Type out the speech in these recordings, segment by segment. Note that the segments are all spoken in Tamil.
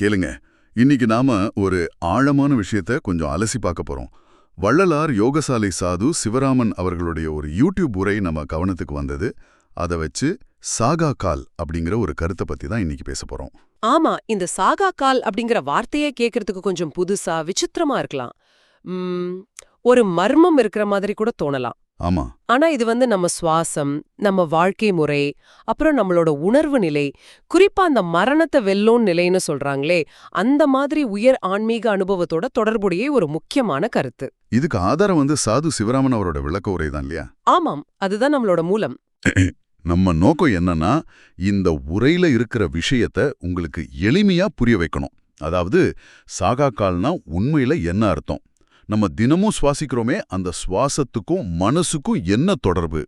கேளுங்க. இன்னைக்கு நாம ஒரு ஆழமான விஷயத்த கொஞ்சம் அலசி பார்க்க போறோம். வள்ளலார் யோகசாலை சாது சிவராமன் அவர்களுடைய ஒரு யூடியூப் உரை நம்ம கவனத்துக்கு வந்தது. அதை வச்சு சாகா கால் அப்படிங்கிற ஒரு கருத்தை பத்தி தான் இன்னைக்கு பேச போறோம். ஆமா இந்த சாகா கால் அப்படிங்கிற வார்த்தையே கேட்கறதுக்கு கொஞ்சம் புதுசா விசித்திரமா இருக்கலாம். ம், ஒரு மர்மம் இருக்கிற மாதிரி கூட தோணலாம். ஆமா. ஆனா இது வந்து நம்ம சுவாசம் நம்ம வாழ்க்கை முறை அப்புறம் நம்மளோட உணர்வு நிலை. குறிப்பா அந்த மரணத்தை வெல்லோன் நிலைன்னு சொல்றாங்களே அந்த மாதிரி உயர் ஆன்மீக அனுபவத்தோட தொடர்புடைய ஒரு முக்கியமான கருத்து. இதுக்கு ஆதாரம் வந்து சாது சிவராமன் அவரோட விளக்க உரை தான் இல்லையா? ஆமாம் அதுதான் நம்மளோட மூலம். நம்ம நோக்கம் என்னன்னா இந்த உரையில இருக்கிற விஷயத்த உங்களுக்கு எளிமையா புரிய வைக்கணும். அதாவது சாகா கால்னா உண்மையில என்ன அர்த்தம்? நம்ம தினமும் சுவாசிக்கிறோமே அந்த சுவாசத்துக்கும் மனசுக்கும் என்ன தொடர்பு?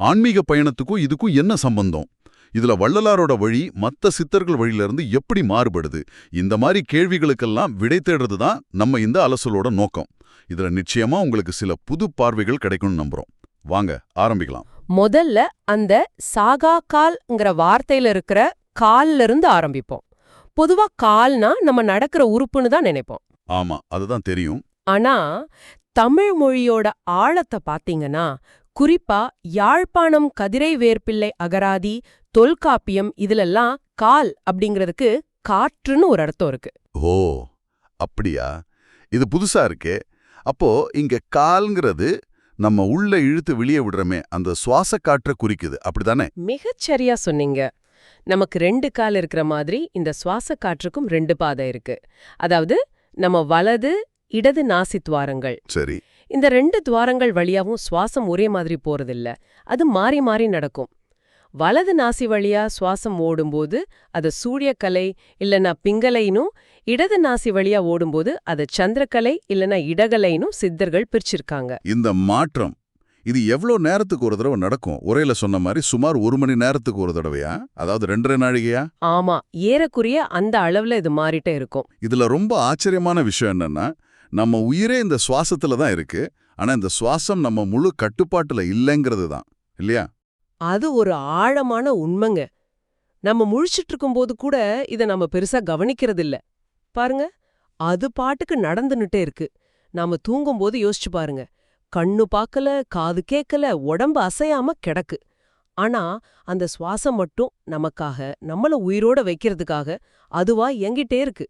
ஆன்மீக பயணத்துக்கும் இதுக்கும் என்ன சம்பந்தம்? இதுல வள்ளலாரோட வழி மத்த சித்தர்கள் வழியிலிருந்து எப்படி மாறுபடுது? இந்த மாதிரி கேள்விகளுக்கெல்லாம் விடை தேடுறது தான் நம்ம இந்த அலசலோட நோக்கம். இதுல நிச்சயமா உங்களுக்கு சில புது பார்வைகள் கிடைக்கும்னு நம்புறோம். வாங்க ஆரம்பிக்கலாம். முதல்ல அந்த சாகா கால்ங்கிற வார்த்தையில இருக்கிற கால்ல இருந்து ஆரம்பிப்போம். பொதுவா கால்னா நம்ம நடக்கிற உறுப்புன்னு தான் நினைப்போம். ஆமா அதுதான் தெரியும். ஆனா தமிழ் மொழியோட ஆழத்தை பாத்தீங்கன்னா குறிப்பா யாழ்ப்பாணம் கதிரை வேர்ப்பிள்ளை அகராதி தொல்காப்பியம் இதுலெல்லாம் கால் அப்படிங்கிறதுக்கு காற்றுன்னு ஒரு அர்த்தம் இருக்கு. ஓ அப்படியா? இது புதுசா இருக்கே. அப்போ இங்க கால்ங்கிறது நம்ம உள்ள இழுத்து வெளியே விடுறமே அந்த சுவாச காற்றை குறிக்குது. அப்படிதானே மிகச்சரியா சொன்னீங்க. நமக்கு ரெண்டு கால் இருக்கிற மாதிரி இந்த சுவாச காற்றுக்கும் ரெண்டு பாதை இருக்கு. அதாவது நம்ம வலது இடது நாசி துவாரங்கள். சரி. இந்த ரெண்டு துவாரங்கள் வழியாவும் சுவாசம் ஒரே மாதிரி போறதில்ல. அது மாறி மாறி நடக்கும். வலது நாசி வழியா சுவாசம் ஓடும்போது அது சூரியக்கலை இல்லனா பிங்கலைனும் இடது நாசி வழியா ஓடும்போது அது சந்திரக்கலை இல்லனா இடகலைனும் சித்தர்கள் பிரிச்சிருக்காங்க. இந்த மாற்றம் இது எவ்வளோ நேரத்துக்கு ஒரு தடவை நடக்கும்? உரையில சொன்ன மாதிரி சுமார் ஒரு மணி நேரத்துக்கு ஒரு தடவையா? அதாவது ரெண்டரை நாழிகையா? ஆமா ஏறக்குறைய அந்த அளவுல இது மாறிட்டே இருக்கும். இதுல ரொம்ப ஆச்சரியமான விஷயம் என்னன்னா நம்ம உயிரே இந்த சுவாசத்துல தான் இருக்கு. ஆனா இந்த சுவாசம் நம்ம முழு கட்டுப்பாட்டுல இல்லைங்கிறது தான். இல்லையா? அது ஒரு ஆழமான உண்மைங்க. நம்ம முழிச்சிட்டு இருக்கும்போது கூட இத நம்ம பெருசா கவனிக்கிறதில்ல. பாருங்க அது பாட்டுக்கு நடந்துன்னுட்டே இருக்கு. நாம தூங்கும்போது யோசிச்சு பாருங்க. கண்ணு பார்க்கல காது கேட்கல உடம்பு அசையாம கிடக்கு. ஆனா அந்த சுவாசம் மட்டும் நமக்காக நம்மள உயிரோட வைக்கிறதுக்காக அதுவா இயங்கிட்டே இருக்கு.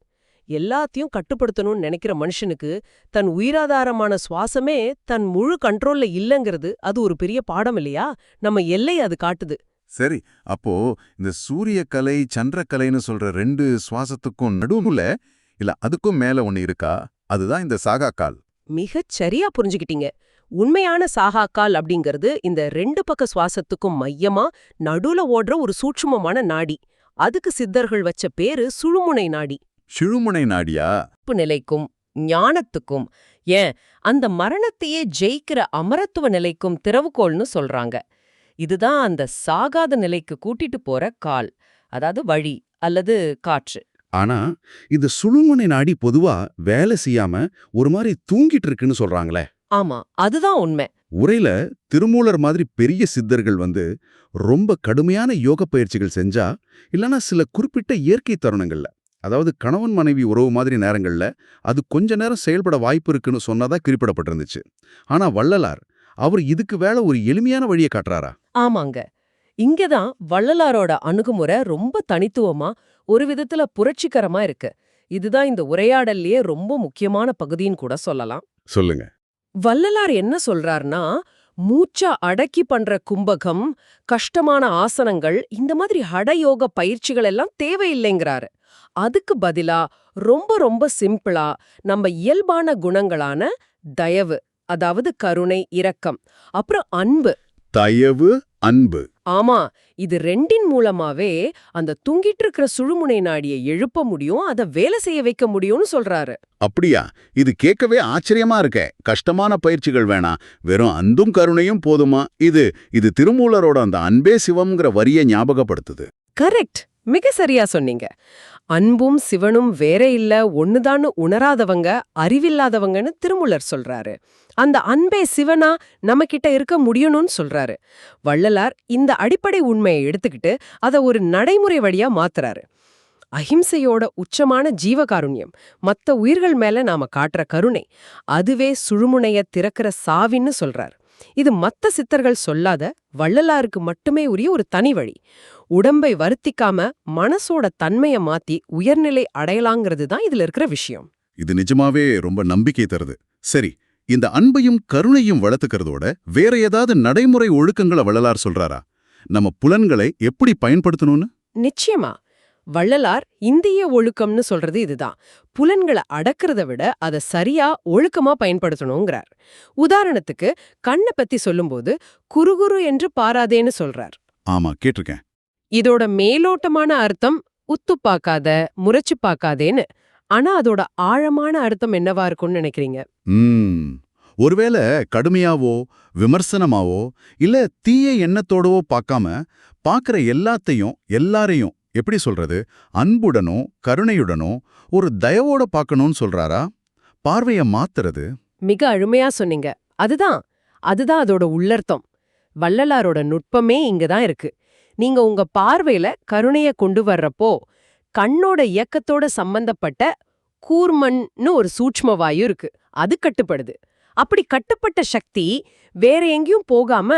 எல்லாத்தையும் கட்டுப்படுத்தணும்னு நினைக்கிற மனுஷனுக்கு தன் உயிராதாரமான சுவாசமே தன் முழு கண்ட்ரோல்ல இல்லங்கிறது அது ஒரு பெரிய பாடம் இல்லையா? நம்ம எல்லை அது காட்டுது. சரி அப்போ இந்த சூரிய கலை சந்திரக்கலைன்னு சொல்ற ரெண்டு சுவாசத்துக்கும் நடுவுல இல்ல அதுக்கும் மேல ஒண்ணு இருக்கா? அதுதான் இந்த சாகா கால். மிகச் சரியா புரிஞ்சுக்கிட்டீங்க. உண்மையான சாகாக்கால் அப்படிங்கிறது இந்த ரெண்டு பக்க சுவாசத்துக்கும் மையமா நடுவுல ஓடுற ஒரு சூட்சுமமான நாடி. அதுக்கு சித்தர்கள் வச்ச பேரு சுழுமுனை நாடி. சிழுமுனை நாடியா? இருப்பு நிலைக்கும் ஞானத்துக்கும் ஏன்? அந்த மரணத்தையே ஜெயிக்கிற அமரத்துவ நிலைக்கும் திறவுகோல்னு சொல்றாங்க. இதுதான் அந்த சாகாத நிலைக்கு கூட்டிட்டு போற கால் அதாவது வழி அல்லது காற்று. ஆனா இந்த சுழுமுனை நாடி பொதுவா வேலை செய்யாம ஒரு மாதிரி தூங்கிட்டு இருக்குன்னு சொல்றாங்களே. ஆமா அதுதான் உண்மை. உரையில திருமூலர் மாதிரி பெரிய சித்தர்கள் வந்து ரொம்ப கடுமையான யோக பயிற்சிகள் செஞ்சா இல்லனா சில குறிப்பிட்ட இயற்கை தருணங்கள்ல. அதாவது கணவன் மனைவி உறவு மாதிரி நேரங்கள்ல அது கொஞ்ச நேரம் செயல்பட வாய்ப்பு இருக்குன்னு சொன்னதா குறிப்பிடப்பட்டிருந்துச்சு. ஆனா வள்ளலார் அவர் இதுக்கு வேலை ஒரு எளிமையான வழியை காட்டுறாரா? ஆமாங்க. இங்கதான் வள்ளலாரோட அணுகுமுறை ரொம்ப தனித்துவமா ஒரு விதத்துல புரட்சிகரமா இருக்கு. இதுதான் இந்த உரையாடல்லயே ரொம்ப முக்கியமான பகுதின்னு கூட சொல்லலாம். சொல்லுங்க. வள்ளலார் என்ன சொல்றார்னா மூச்சா அடக்கி பண்ற கும்பகம் கஷ்டமான ஆசனங்கள் இந்த மாதிரி ஹடயோக பயிற்சிகள் எல்லாம் தேவையில்லைங்கிறாரு. அதுக்கு பதிலா ரொம்ப ரொம்ப சிம்பிளா நம்ம இயல்பான குணங்களான தயவு அதாவது கருணை இரக்கம் அப்புறம் அன்பு. தயவு அன்பு. ஆமா இது ரெண்டின் மூலமாவே அந்த தூங்கிட்டு இருக்கிற சுழுமுனை நாடியை எழுப்ப முடியும் அத வேலை செய்ய வைக்க முடியும்னு சொல்றாரு. அப்படியா? இது கேட்கவே ஆச்சரியமா இருக்கே. கஷ்டமான பயிற்சிகள் வேணாம் வெறும் அன்பும் கருணையும் போதுமா? இது இது திருமூலரோட அந்த அன்பே சிவம்ங்கிற வரியை ஞாபகப்படுத்துது. கரெக்ட். மிக சரியா சொன்னீங்க. அன்பும் சிவனும் வேற இல்ல ஒண்ணுதான்னு உணராதவங்க அறிவில்லாதவங்கன்னு திருமூலர் சொல்றாரு. அந்த அன்பே சிவனா நம்ம கிட்ட இருக்க முடியணும்னு சொல்றாரு. வள்ளலார் இந்த அடிப்படை உண்மையை எடுத்துக்கிட்டு அத ஒரு நடைமுறை வழியா மாத்துறாரு. அஹிம்சையோட உச்சமான ஜீவகாருண்யம் மத்த உயிர்கள் மேல நாம காட்டுற கருணை அதுவே சுழுமுனைய திறக்கிற சாவின்னு சொல்றார். இது மத்த சித்தர்கள் சொல்லாத வள்ளலாருக்கு மட்டுமே உரிய ஒரு தனி வழி. உடம்பை வருத்திக்காம மனசோட தன்மைய மாத்தி உயர்நிலை அடையலாங்கிறது தான் இதுல இருக்கிற விஷயம். இது நிஜமாவே ரொம்ப நம்பிக்கை தருது. சரி இந்த அன்பையும் கருணையும் வளர்த்துக்கிறதோட வேற ஏதாவது நடைமுறை ஒழுக்கங்களை வள்ளலார் சொல்றாரா? நம்ம புலன்களை எப்படி பயன்படுத்தணும்னு? நிச்சயமா. வள்ளலார் இந்திய ஒழுக்கம்னு சொல்றது இதுதான். புலன்களை அடக்கிறத விட அதை சரியா ஒழுக்கமா பயன்படுத்தணுங்கிறார். உதாரணத்துக்கு கண்ணை பத்தி சொல்லும்போது குறுகுறு என்று பாராதேன்னு சொல்றார். ஆமா கேட்டிருக்கேன். இதோட மேலோட்டமான அர்த்தம் உத்து பார்க்காத முறைச்சு பார்க்காதேன்னு. ஆனா அதோட ஆழமான அர்த்தம் என்னவா இருக்கும்னு நினைக்கிறீங்க? ஒருவேளை கடுமையாவோ விமர்சனமாவோ இல்ல தீய எண்ணத்தோடவோ பார்க்காம பார்க்கற எல்லாத்தையும் எல்லாரையும் எப்படி சொல்றது? அன்புடனோ கருணையுடனோ ஒரு தயவோட பார்க்கணும்னு சொல்றாரா? பார்வைய மாத்துறது. மிக அழுமையா சொன்னீங்க. அதுதான். அதுதான் அதோட உள்ளர்த்தம். வள்ளலாரோட நுட்பமே இங்க தான் இருக்கு. நீங்க உங்க பார்வையில கருணைய கொண்டு வர்றப்போ கண்ணோட இயக்கத்தோட சம்பந்தப்பட்ட கூர்மன்னு ஒரு சூட்ச்ம வாயு இருக்கு. அது கட்டுப்படுது. அப்படி கட்டுப்பட்ட சக்தி வேற எங்கேயும் போகாம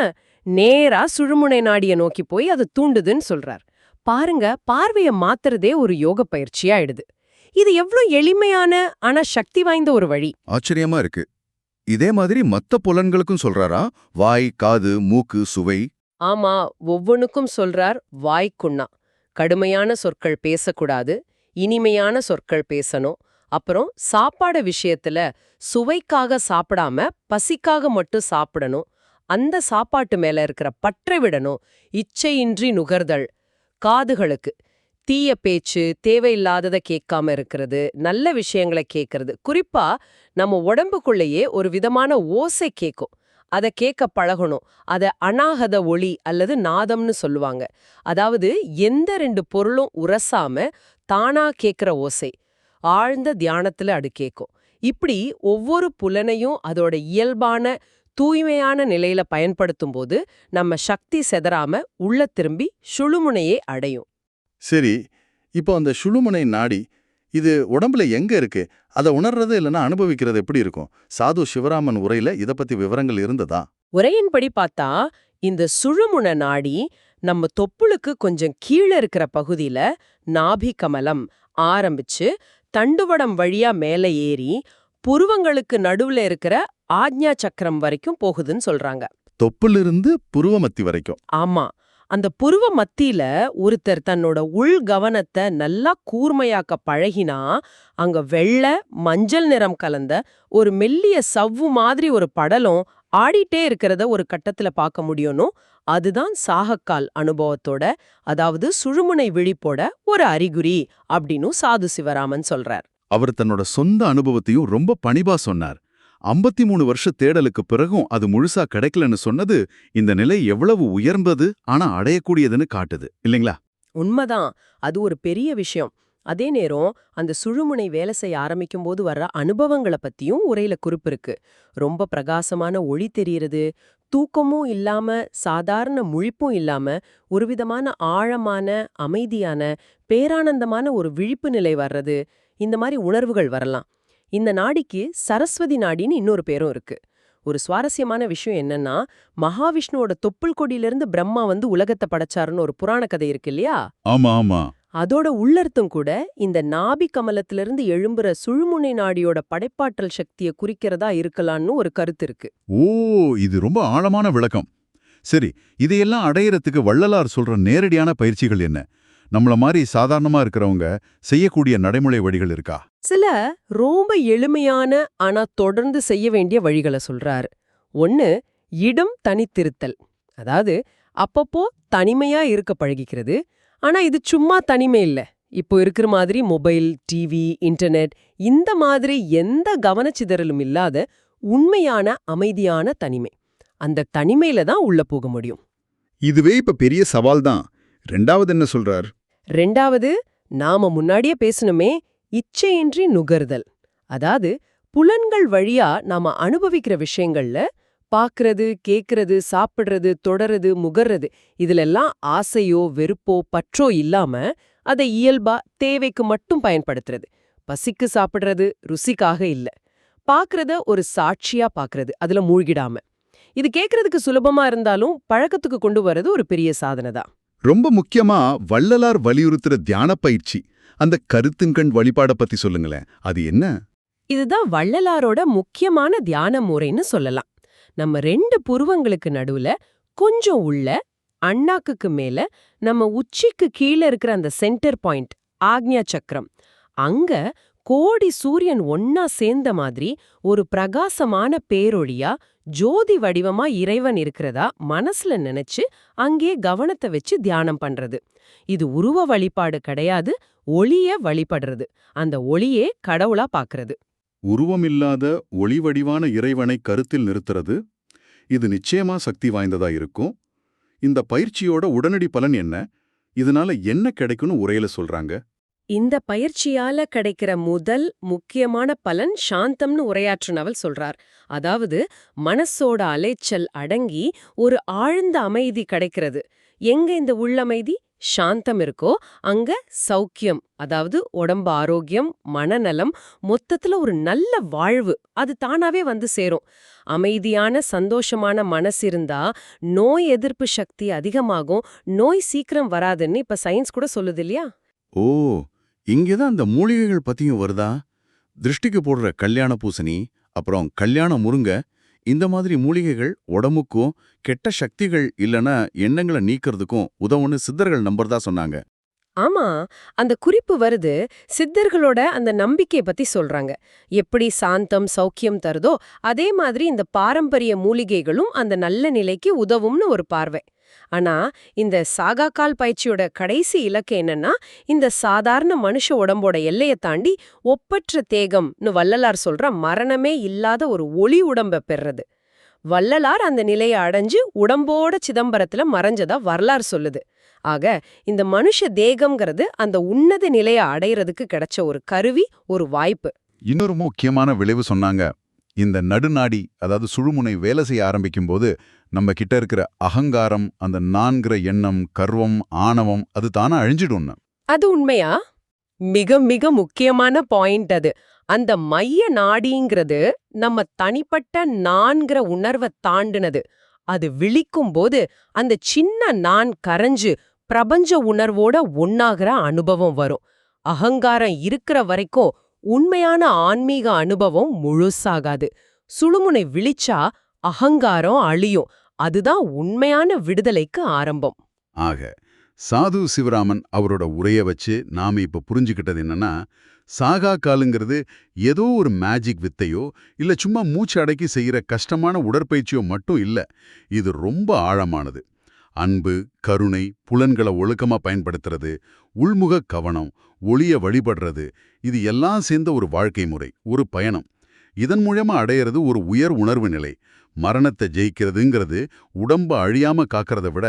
நேரா சுழுமுனை நாடிய நோக்கி போய் அது தூண்டுதுன்னு சொல்றார். பாருங்க பார்வைய மாத்துறதே ஒரு யோக பயிற்சியாயிடுது. இது எவ்ளோ எளிமையான ஆனா சக்தி வாய்ந்த ஒரு வழி. ஆச்சரியமா இருக்கு. இதே மாதிரி மத்த புலன்களுக்கும் சொல்றாரா? வாய் காது மூக்கு சுவை. ஆமா ஒவ்வொன்னுக்கும் சொல்றார் வாய்க்குண்ணா கடுமையான சொற்கள் பேசக்கூடாது இனிமையான சொற்கள் பேசணும். அப்புறம் சாப்பாடு விஷயத்துல சுவைக்காக சாப்பிடாம பசிக்காக மட்டும் சாப்பிடணும். அந்த சாப்பாட்டு மேல இருக்கிற பற்றை விடணும். இச்சையின்றி நுகர்தல். காதுகளுக்கு. தீய பேச்சு தேவையில்லாததை கேட்காம இருக்கிறது நல்ல விஷயங்களை கேட்கறது. குறிப்பா நம்ம உடம்புக்குள்ளேயே ஒரு விதமான ஓசை கேட்கும். அதை கேட்க பழகணும். அத அநாகத ஒளி அல்லது நாதம்னு சொல்லுவாங்க. அதாவது எந்த ரெண்டு பொருளும் உரசாம தானா கேட்குற ஓசை. ஆழ்ந்த தியானத்துல அது கேட்கும். இப்படி ஒவ்வொரு புலனையும் அதோட இயல்பான தூய்மையான நிலையில பயன்படுத்தும் போது நம்ம சக்தி செதறாம உள்ள திரும்பி சுழுமுனையே அடையும். சரி இப்போ அந்த சுழுமுனை நாடி இது உடம்புல எங்க இருக்கு? அதை உணர்றது இல்லைன்னா அனுபவிக்கிறது எப்படி இருக்கும்? சாது சிவராமன் உரையில இத பத்தி விவரங்கள் இருந்ததா? உரையின்படி பார்த்தா இந்த சுழுமுனை நாடி நம்ம தொப்புளுக்கு கொஞ்சம் கீழே இருக்கிற பகுதியில நாபி கமலம் ஆரம்பிச்சு தண்டுவடம் வழியா மேலே ஏறி புருவங்களுக்கு நடுவுல இருக்கிற ஆக்ஞா சக்கரம் வரைக்கும் போகுதுன்னு சொல்றாங்க. தொப்புலிருந்து புருவமத்தி வரைக்கும். ஆமா. அந்த புருவ மத்தியில ஒருத்தர் தன்னோட உள் கவனத்தை நல்லா கூர்மையாக்க பழகினா அங்க வெள்ளை மஞ்சள் நிறம் கலந்த ஒரு மெல்லிய சவ்வு மாதிரி ஒரு படலம் ஆடிட்டே இருக்கிறத ஒரு கட்டத்துல பார்க்க முடியும்னும் அதுதான் சாகக்கால் அனுபவத்தோட அதாவது சுழுமுனை விழிப்போட ஒரு அறிகுறி அப்படின்னும் சாது சிவராமன் சொல்றார். அவர் தன்னோட சொந்த அனுபவத்தையும் ரொம்ப பணிபா சொன்னார். 53 மூணு வருஷ தேடலுக்கு பிறகும் அது முழுசா கிடைக்கலன்னு சொன்னது இந்த நிலை எவ்வளவு உயர்ந்தது ஆனா அடையக்கூடியதுன்னு காட்டுது. இல்லைங்களா? உண்மைதான். அது ஒரு பெரிய விஷயம். அதே நேரம் அந்த சுழுமுனை வேலை செய்ய ஆரம்பிக்கும் போது வர்ற அனுபவங்களை பத்தியும் உரையில குறிப்பிருக்கு ரொம்ப பிரகாசமான ஒளி தெரியறது தூக்கமும் இல்லாம சாதாரண முழிப்பும் இல்லாம ஒரு விதமான ஆழமான அமைதியான பேரானந்தமான ஒரு விழிப்பு நிலை வர்றது. இந்த மாதிரி உணர்வுகள் வரலாம். இந்த நாடிக்கு சரஸ்வதி நாடின்னு இன்னொரு பேரும் இருக்கு. ஒரு சுவாரஸ்யமான விஷயம் என்னன்னா மகாவிஷ்ணுவோட தொப்புள் கொடியிலிருந்து பிரம்மா வந்து உலகத்தை படைச்சாருன்னு ஒரு புராண கதை இருக்கு இல்லையா? ஆமா ஆமா. அதோட உள்ளர்த்தம் கூட இந்த நாபி கமலத்திலிருந்து எழும்புற சுழுமுனை நாடியோட படைப்பாற்றல் சக்தியை குறிக்கிறதா இருக்கலாம்னு ஒரு கருத்து இருக்கு. ஓ இது ரொம்ப ஆழமான விளக்கம். சரி இதையெல்லாம் அடையறதுக்கு வள்ளலார் சொல்ற நேரடியான பயிற்சிகள் என்ன? நம்மள மாதிரி சாதாரணமா இருக்கிறவங்க செய்யக்கூடிய நடைமுறை வழிகள் இருக்கா? சில ரொம்ப எளிமையான ஆனா தொடர்ந்து செய்ய வேண்டிய வழிகளை சொல்றாரு. ஒன்னு இடம் தனித்திருத்தல். அதாவது அப்பப்போ தனிமையா இருக்க பழகிக்கிறது. ஆனா இது சும்மா தனிமை இல்ல. இப்போ இருக்கிற மாதிரி மொபைல் டிவி இன்டர்நெட் இந்த மாதிரி எந்த கவனச்சிதறலும் இல்லாத உண்மையான அமைதியான தனிமை. அந்த தனிமையில தான் உள்ள போக முடியும். இதுவே இப்ப பெரிய சவால் தான். ரெண்டாவது என்ன சொல்றார்? ரெண்டாவது நாம முன்னாடியே பேசணுமே இச்சையின்றி நுகர்தல். அதாவது புலன்கள் வழியா நாம அனுபவிக்கிற விஷயங்கள்ல பாக்குறது கேக்குறது சாப்பிடுறது தொடறது முகர்றது இதுலெல்லாம் ஆசையோ வெறுப்போ பற்றோ இல்லாம அதை இயல்பா தேவைக்கு மட்டும் பயன்படுத்துறது. பசிக்கு சாப்பிடுறது ருசிக்காக இல்ல. பாக்குறத ஒரு சாட்சியா பாக்குறது அதுல மூழ்கிடாம. இது கேக்குறதுக்கு சுலபமா இருந்தாலும் பழக்கத்துக்கு கொண்டு வர்றது ஒரு பெரிய சாதனை தான் ரொம்ப முக்கியமா வள்ளலார் வலியுறுத்துற தியான பயிற்சி. அந்த கருத்துங்கண் வழிபாட பத்தி சொல்லுங்களேன். அது என்ன? இதுதான் வள்ளலாரோட முக்கியமான தியான முறைன்னு சொல்லலாம். நம்ம ரெண்டு புருவங்களுக்கு நடுவுல கொஞ்சம் உள்ள அண்ணாக்குக்கு மேல நம்ம உச்சிக்கு கீழே இருக்கிற அந்த சென்டர் பாயிண்ட் ஆக்ஞா சக்கரம். அங்க கோடி சூரியன் ஒன்னா சேர்ந்த மாதிரி ஒரு பிரகாசமான பேரொழியா ஜோதி வடிவமா இறைவன் இருக்கிறதா மனசுல நினைச்சு அங்கே கவனத்தை வச்சு தியானம் பண்றது. இது உருவ வழிபாடு கிடையாது ஒளிய வழிபடுறது. அந்த ஒளியே கடவுளா பாக்குறது. உருவமில்லாத ஒளி வடிவான இறைவனை கருத்தில் நிறுத்துறது இது நிச்சயமா சக்தி வாய்ந்ததா இருக்கும். இந்த பயிற்சியோட உடனடி பலன் என்ன? இதனால என்ன கிடைக்கும்னு உரையில சொல்றாங்க. இந்த பயிற்சியால கிடைக்கிற முதல் முக்கியமான பலன் சாந்தம்னு உரையாற்றுனவள் சொல்றார். அதாவது மனசோட அலைச்சல் அடங்கி ஒரு ஆழ்ந்த அமைதி கிடைக்கிறது. எங்க இந்த உள்ளமைதி? சாந்தம் இருக்கோ அங்க சௌக்கியம் அதாவது உடம்பு ஆரோக்கியம் மனநலம் மொத்தத்துல ஒரு நல்ல வாழ்வு அது தானாவே வந்து சேரும். அமைதியான சந்தோஷமான மனசு இருந்தா நோய் எதிர்ப்பு சக்தி அதிகமாகும் நோய் சீக்கிரம் வராதுன்னு இப்ப சயின்ஸ் கூட சொல்லுது இல்லையா? ஓ இங்கதான் அந்த மூலிகைகள் பத்தியும் வருதா? திருஷ்டிக்கு போடுற கல்யாண பூசணி அப்புறம் கல்யாண முருங்க இந்த மாதிரி மூலிகைகள் உடம்புக்கும் கெட்ட சக்திகள் இல்லனா எண்ணங்களை நீக்கிறதுக்கும் உதவுன்னு சித்தர்கள் நம்புறதா சொன்னாங்க. ஆமா அந்த குறிப்பு வருது சித்தர்களோட அந்த நம்பிக்கையை பத்தி சொல்றாங்க. எப்படி சாந்தம் சௌக்கியம் தருதோ அதே மாதிரி இந்த பாரம்பரிய மூலிகைகளும் அந்த நல்ல நிலைக்கு உதவும்னு ஒரு பார்வை. ஆனா இந்த சாகாக்கால் பயிற்சியோட கடைசி இலக்கு என்னன்னா இந்த சாதாரண மனுஷ உடம்போட எல்லையை தாண்டி ஒப்பற்ற தேகம்னு வள்ளலார் சொல்ற மரணமே இல்லாத ஒரு ஒளி உடம்ப பெறது வள்ளலார் அந்த நிலையை அடைஞ்சு உடம்போட சிதம்பரத்துல மறைஞ்சதா வரலாறு சொல்லுது. ஆக இந்த மனுஷ தேகம்ங்கிறது அந்த உன்னத நிலையை அடையறதுக்கு கிடைச்ச ஒரு கருவி ஒரு வாய்ப்பு. இன்னொரு முக்கியமான விளைவு சொன்னாங்க. இந்த நடுநாடி அதாவது சுழுமுனை வேலை செய்ய ஆரம்பிக்கும்போது நம்ம கிட்ட இருக்கிற அகங்காரம் அந்த நான்கிற எண்ணம் கர்வம் ஆணவம் அது தானா அழிஞ்சிடும்னு அது உண்மையா? மிக மிக முக்கியமான பாயிண்ட் அது. அந்த மைய நாடிங்கிறது நம்ம தனிப்பட்ட நான்கிற உணர்வை தாண்டுனது. அது விழிக்கும் போது அந்த சின்ன நான் கரைஞ்சு பிரபஞ்ச உணர்வோட ஒன்னாகிற அனுபவம் வரும். அகங்காரம் இருக்கிற வரைக்கும் உண்மையான ஆன்மீக அனுபவம் முழுசாகாது. சுழுமுனை விழிச்சா அகங்காரம் அழியும். அதுதான் உண்மையான விடுதலைக்கு ஆரம்பம். ஆக சாது சிவராமன் அவரோட உரைய வச்சு நாம இப்ப புரிஞ்சுக்கிட்டது என்னன்னா சாகா காலுங்கிறது ஏதோ ஒரு மேஜிக் வித்தையோ இல்ல சும்மா மூச்சு அடக்கி செய்யற கஷ்டமான உடற்பயிற்சியோ மட்டும் இல்ல இது ரொம்ப ஆழமானது. அன்பு கருணை புலன்களை ஒழுக்கமா பயன்படுத்துறது உள்முக கவனம் ஒளிய வழிபடுறது இது எல்லாம் சேர்ந்த ஒரு வாழ்க்கை முறை ஒரு பயணம். இதன் மூலமா அடையிறது ஒரு உயர் உணர்வு நிலை. மரணத்தை ஜெயிக்கிறதுங்கிறது உடம்ப அழியாம காக்கிறத விட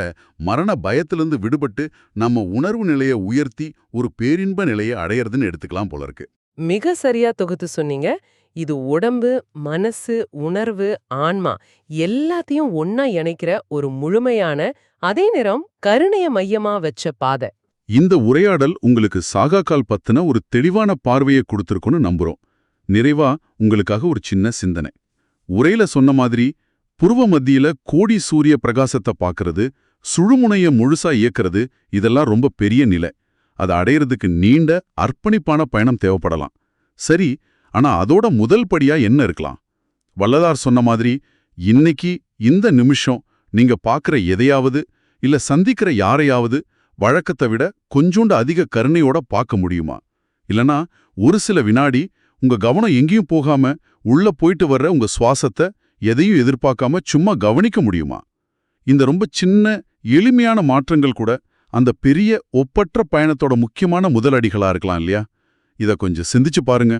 மரண பயத்திலிருந்து விடுபட்டு நம்ம உணர்வு நிலையை உயர்த்தி ஒரு பேரின்ப நிலையை அடையறதுன்னு எடுத்துக்கலாம் போல இருக்கு. மிக சரியா தொகுத்து சொன்னீங்க. இது உடம்பு மனசு உணர்வு ஆன்மா எல்லாத்தையும் ஒன்னா இணைக்கிற ஒரு முழுமையான அதே நேரம் கருணைய மையமா வச்ச பாதை. இந்த உரையாடல் உங்களுக்கு சாகாக்கால் பத்தின ஒரு தெளிவான பார்வையை கொடுத்திருக்குன்னு நம்புறோம். நிறைவா உங்களுக்காக ஒரு சின்ன சிந்தனை. உரையில சொன்ன மாதிரி புருவ மத்தியில கோடி சூரிய பிரகாசத்தை பார்க்கறது சுழுமுனைய முழுசா இயக்கிறது இதெல்லாம் ரொம்ப பெரிய நிலை. அதை அடையறதுக்கு நீண்ட அர்ப்பணிப்பான பயணம் தேவைப்படலாம். சரி ஆனா அதோட முதல் படியா என்ன இருக்கலாம்? வள்ளலார் சொன்ன மாதிரி இன்னைக்கு இந்த நிமிஷம் நீங்க பார்க்குற எதையாவது இல்ல சந்திக்கிற யாரையாவது வழக்கத்தை விட கொஞ்சோண்டு அதிக கருணையோட பார்க்க முடியுமா? இல்லனா ஒரு சில வினாடி உங்க கவனம் எங்கேயும் போகாம உள்ள போயிட்டு வர்ற உங்க சுவாசத்தை எதையும் எதிர்பார்க்காம சும்மா கவனிக்க முடியுமா? இந்த ரொம்ப சின்ன எளிமையான மாற்றங்கள் கூட அந்த பெரிய ஒப்பற்ற பயணத்தோட முக்கியமான முதலடிகளா இருக்கலாம் இல்லையா? இத கொஞ்சம் சிந்திச்சு பாருங்க.